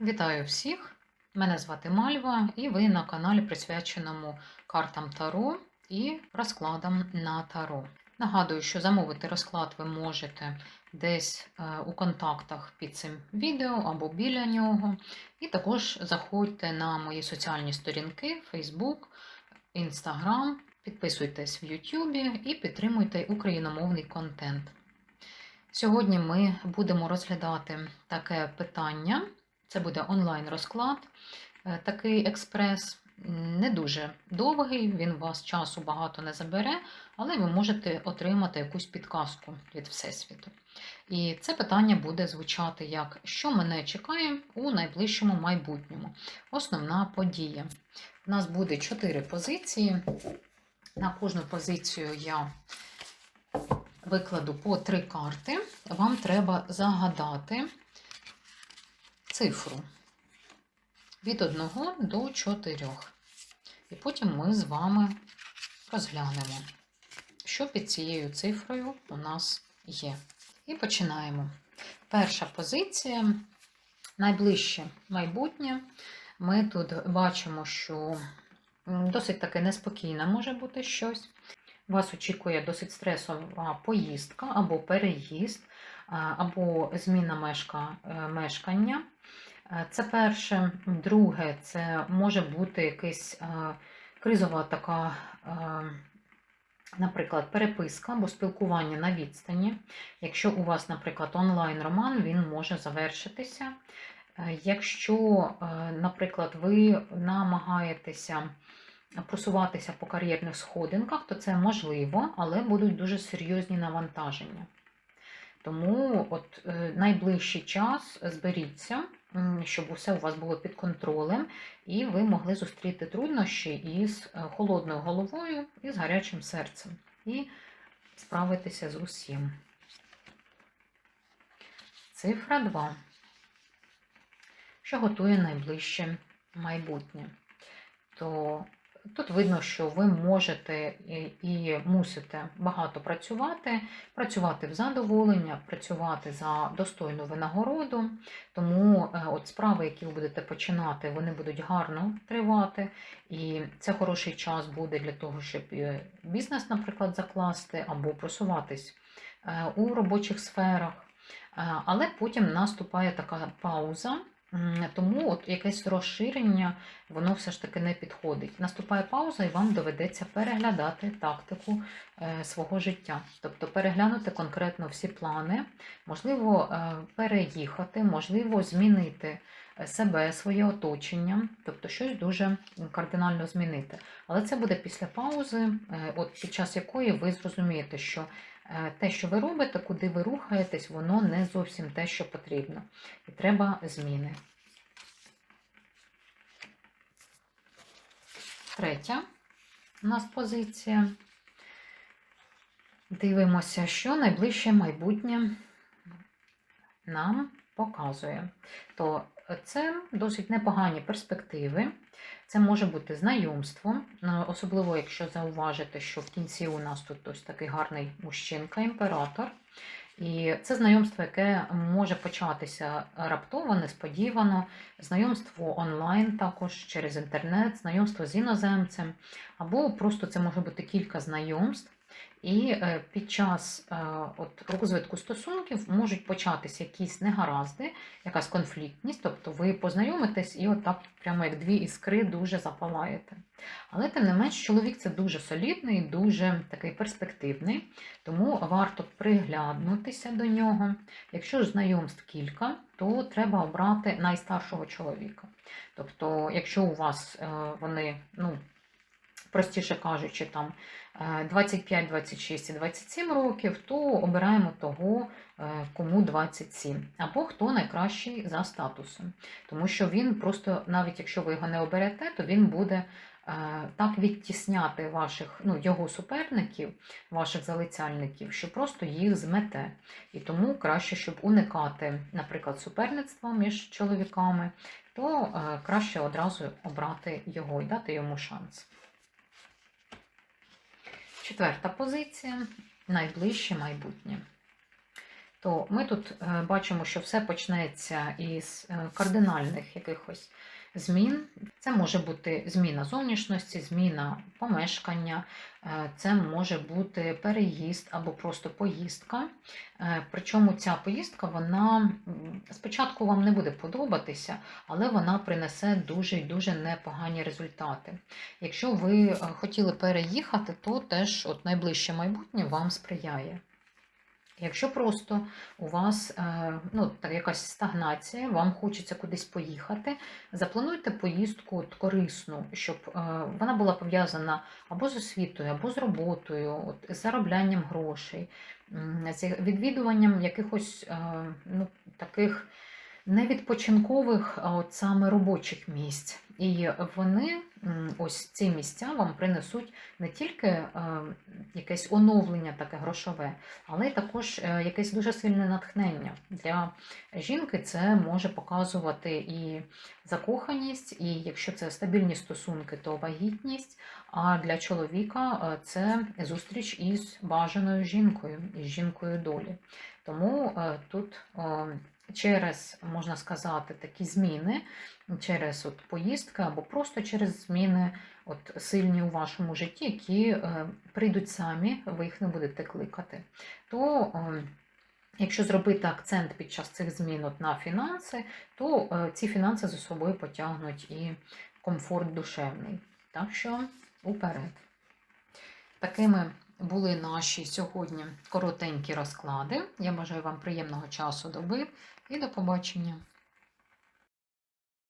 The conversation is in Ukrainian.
Вітаю всіх! Мене звати Мальва, і ви на каналі, присвяченому картам Таро і розкладам на Таро. Нагадую, що замовити розклад ви можете десь е, у контактах під цим відео або біля нього. І також заходьте на мої соціальні сторінки Facebook, Instagram, підписуйтесь в YouTube і підтримуйте україномовний контент. Сьогодні ми будемо розглядати таке питання. Це буде онлайн-розклад, е, такий експрес. Не дуже довгий, він у вас часу багато не забере, але ви можете отримати якусь підказку від Всесвіту. І це питання буде звучати як що мене чекає у найближчому майбутньому. Основна подія. У нас буде чотири позиції. На кожну позицію я викладу по три карти. Вам треба загадати цифру від 1 до 4. І потім ми з вами розглянемо, що під цією цифрою у нас є. І починаємо. Перша позиція найближче майбутнє. Ми тут бачимо, що досить таки неспокійне може бути щось. Вас очікує досить стресова поїздка або переїзд, або зміна мешка, е, мешкання. Е, Це перше. Друге, це може бути якась е, кризова така, наприклад, переписка або спілкування на відстані. Якщо у вас, наприклад, онлайн-роман, він може завершитися. Якщо, наприклад, ви намагаєтеся просуватися по кар'єрних сходинках, то це можливо, але будуть дуже серйозні навантаження. Тому от е, найближчий час зберіться, щоб усе у вас було під контролем, і ви могли зустріти труднощі із е, холодною головою і з гарячим серцем, і справитися з усім. Цифра 2. Що готує найближче майбутнє? То Тут видно, що ви можете і- мусите багато працювати, працювати в задоволення, працювати за достойну винагороду. Тому е, от справи, які ви будете починати, вони будуть гарно тривати. І це хороший час буде для того, щоб е, бізнес, наприклад, закласти або просуватись е, у робочих сферах. Але потім наступає така пауза. Тому от якесь розширення воно все ж таки не підходить. Наступає пауза, і вам доведеться переглядати тактику е, свого життя. Тобто переглянути конкретно всі плани, можливо, е, переїхати, можливо, змінити себе, своє оточення, тобто щось дуже кардинально змінити. Але це буде після паузи, е, от під час якої ви зрозумієте, що е, те, що ви робите, куди ви рухаєтесь, воно не зовсім те, що потрібно. І треба зміни. Третя у нас позиція. Дивимося, що найближче майбутнє нам показує. То це досить непогані перспективи. Це може бути знайомство, ну, особливо якщо зауважите, що в кінці у нас тут ось такий гарний мужчинка, імператор. І це знайомство, яке може початися раптово, несподівано, знайомство онлайн також через інтернет, знайомство з іноземцем, або просто це може бути кілька знайомств. І е, під час е, от, розвитку стосунків можуть початися якісь негаразди, якась конфліктність, тобто ви познайомитесь і отак, прямо як дві іскри, дуже запалаєте. Але тим не менш, чоловік це дуже солідний, дуже такий перспективний, тому варто приглянутися до нього. Якщо ж знайомств кілька, то треба обрати найстаршого чоловіка. Тобто, якщо у вас е, вони, ну, простіше кажучи, там е, 25, 26 і 27 років, то обираємо того, е, кому 27, або хто найкращий за статусом. Тому що він просто, навіть якщо ви його не оберете, то він буде е, так відтісняти ваших, ну, його суперників, ваших залицяльників, що просто їх змете. І тому краще, щоб уникати, наприклад, суперництва між чоловіками, то е, краще одразу обрати його і дати йому шанс. Четверта позиція найближче майбутнє. то ми тут е, бачимо, що все почнеться із е, кардинальних якихось змін. Це може бути зміна зовнішності, зміна помешкання, е, це може бути переїзд або просто поїздка. Е, Причому ця поїздка вона спочатку вам не буде подобатися, але вона принесе дуже і дуже непогані результати. Якщо ви е, хотіли переїхати, то теж от найближче майбутнє вам сприяє. Якщо просто у вас е, ну, так, якась стагнація, вам хочеться кудись поїхати, заплануйте поїздку от, корисну, щоб е, вона була пов'язана або з освітою, або з роботою, от, з зароблянням грошей, з відвідуванням якихось е, ну, таких не відпочинкових, а от саме робочих місць. І вони, ось ці місця, вам принесуть не тільки е, якесь оновлення таке грошове, але й також е, якесь дуже сильне натхнення. Для жінки це може показувати і закоханість, і якщо це стабільні стосунки, то вагітність. А для чоловіка е, це зустріч із бажаною жінкою, із жінкою долі. Тому тут через, можна сказати, такі зміни, через от поїздки або просто через зміни от сильні у вашому житті, які е, прийдуть самі, ви їх не будете кликати. То е, якщо зробити акцент під час цих змін от на фінанси, то е, ці фінанси за собою потягнуть і комфорт душевний. Так що уперед. Такими були наші сьогодні коротенькі розклади. Я бажаю вам приємного часу доби і до побачення!